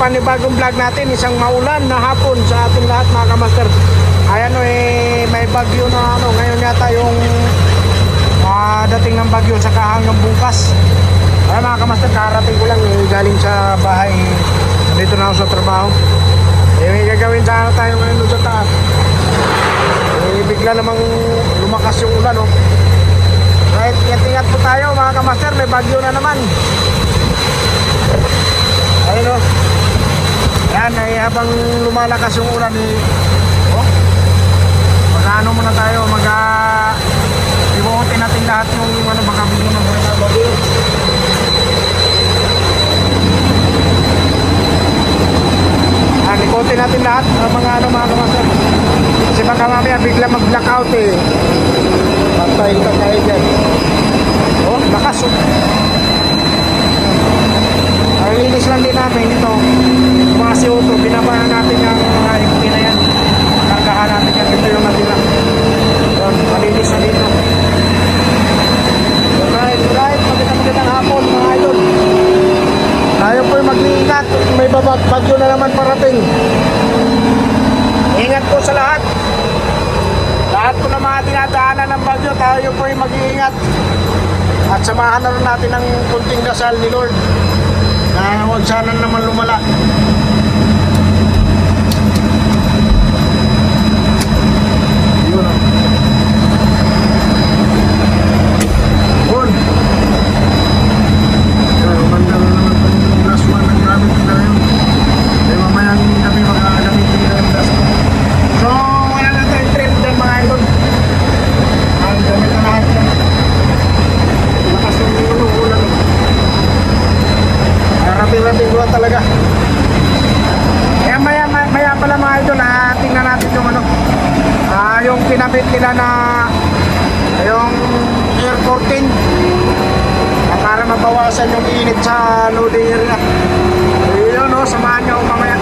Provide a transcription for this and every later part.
panibagong vlog natin, isang maulan na hapon sa ating lahat mga kamaster. Ayan o eh, may bagyo na ano, ngayon yata yung ah, dating ng bagyo sa hanggang bukas. Ayan mga kamaster, karating ko lang eh, galing sa bahay. Dito na ako sa trabaho. Eh, may gagawin sana tayo ngayon sa taas. Eh, bigla namang lumakas yung ulan oh. Right, ingat-ingat po tayo mga kamaster, may bagyo na naman. Ayun o. Yan, ay habang lumalakas yung ulan eh. Oh. Mag-ano muna tayo, mag uh, ibuhutin natin lahat yung ano, baka bigyan ng mga bagyo. Ah, ikotin natin lahat ng mga ano mga kamaster. Kasi baka mamaya bigla mag-blackout eh. Patay ka tayo dyan. Oh, lakas oh. Ang linis lang din namin ito. Yung Mga CO2, binabahan natin yung mga MP na yan. Kargahan natin yan. Ito yung natira. Yun, malinis na dito. Alright, alright. Magandang magandang hapon mga idol. Tayo po'y mag-iingat. Babag bagyo na naman parating. Ingat po sa lahat. Lahat po ng mga dinadaanan ng bagyo, tayo po'y mag-iingat. At samahan na natin ng kunting dasal ni Lord na huwag sana naman lumala. Yun o. Yun. Pero maganda na naman itong last one ng gamit nila yun. Kaya mamaya hindi kami makakagamitin nila yung last one. So, wala na tayong trip dyan mga idol. Ang gamit na lahat yan. Lakas yung ulo, ulan. Rating-rating ko talaga. Kaya maya, maya, maya pala mga idol, ah, tingnan natin yung ano, ah, yung kinabit na yung air curtain ah, para mabawasan yung init sa loading area. Yun, no, samahan nyo mamaya.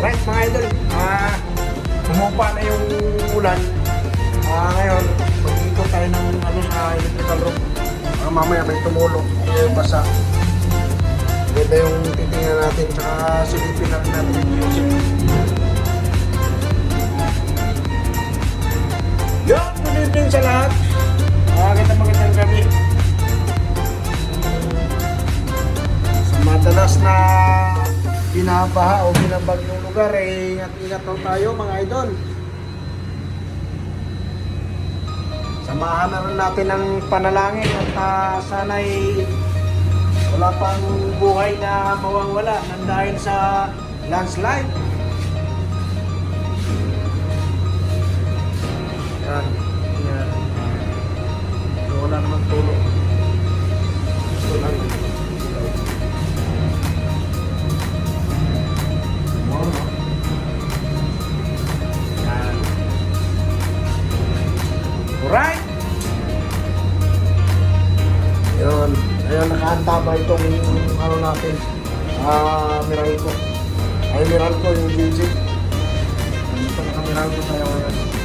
Right, mga idol, ah, tumupa na yung ulan. Ah, ngayon, mag-ikot tayo ng ano sa electrical room. Ah, mamaya may tumulong, may basa. Ganda yung titingnan natin, tsaka silipin natin yung music. Yo, good evening sa lahat. Ah, Magandang magandang gabi. Sa madalas na binabaha o binabagyong lugar, eh, ingat-ingat daw tayo mga idol. Samahan na rin natin ang panalangin at ah, sana'y wala pang buhay na mawawala nang dahil sa landslide. Yan. Yan. So, wala namang tulong. Gusto lang. No? Yan. Alright. Yun. Ayun, nakahanda ba itong ano natin? Ah, Meralco. Ay, Meralco yung music. Dito naka-Meralco tayo ngayon.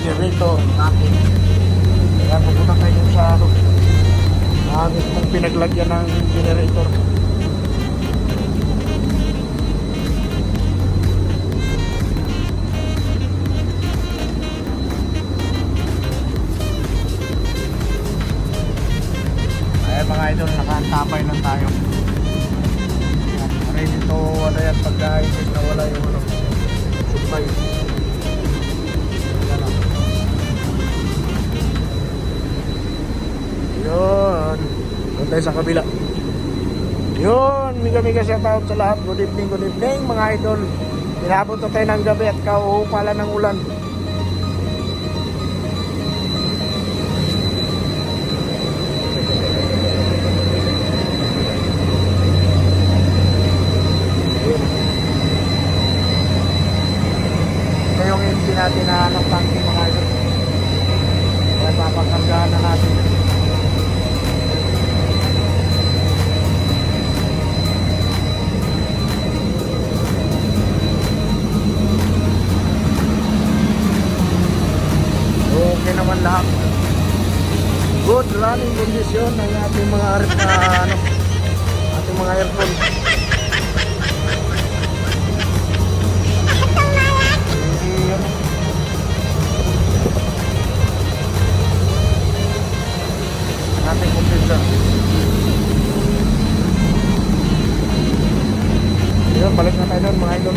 Generator natin. Kaya pupunta tayo sa ano. Ah, mismong pinaglagyan ng generator. Ayan mga idol, nakantapay lang tayo. Ready to ano yan pagka-isip na wala yung ano, supply. Yun. Doon tayo sa kabila. Yun, miga miga shout out sa lahat. Good evening, good evening mga idol. Inabot na tayo ng gabi at kauupalan ng ulan. Running condition ng ating mga rep na ano, ating mga aircon. Ating compressor. Yun, balik na tayo doon mga idol.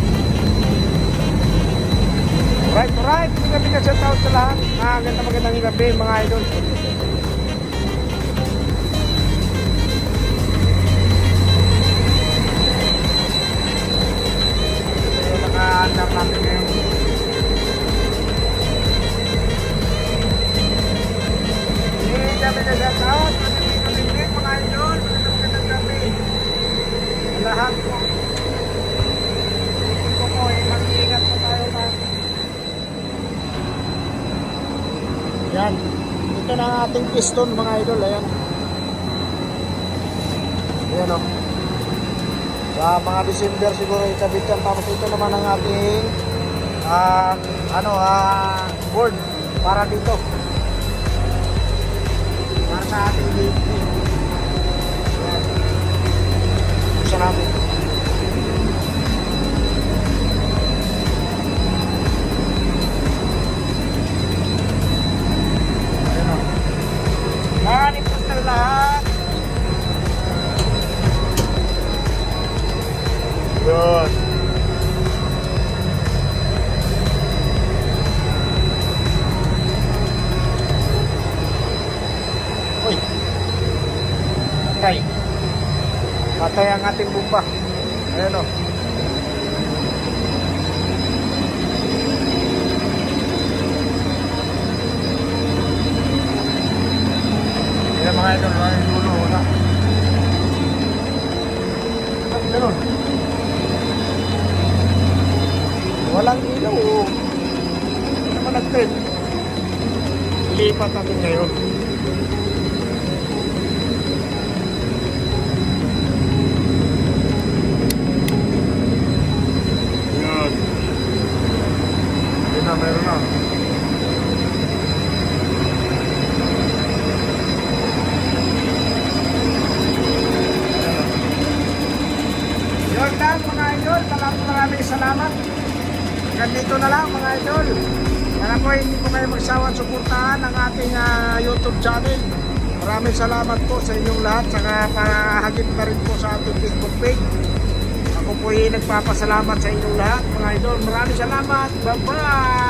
Alright, alright. Mga na shout out sa lahat. Ah, ganda magandang gabi mga idol. Lahat po. Ito po, eh, mag-iingat po tayo na. Yan. Ito na ang ating piston mga idol. Ayan. Ayan o. Sa mga December siguro ikabit yan. Tapos ito naman ang ating ah, ano, ah, board para dito. Para sa ating gate. Ayan. Buksan natin. Patay ang ating bumba. Ayan o. Ayan mga idol, mga dulo, wala. Ba't ganun? Walang ilaw. oh. Hindi naman nag-trend. Ilipat natin ngayon. Yan. Yun na, meron na. Yun lang mga idol, maraming maraming salamat. Ganito na lang mga idol. Sana po hindi po kayo magsawang suportahan ang ating ah, YouTube channel. Maraming salamat po sa inyong lahat. Saka pahagip na rin po sa ating Facebook page. Ako po ay nagpapasalamat sa inyong lahat mga idol. Maraming salamat. Bye-bye!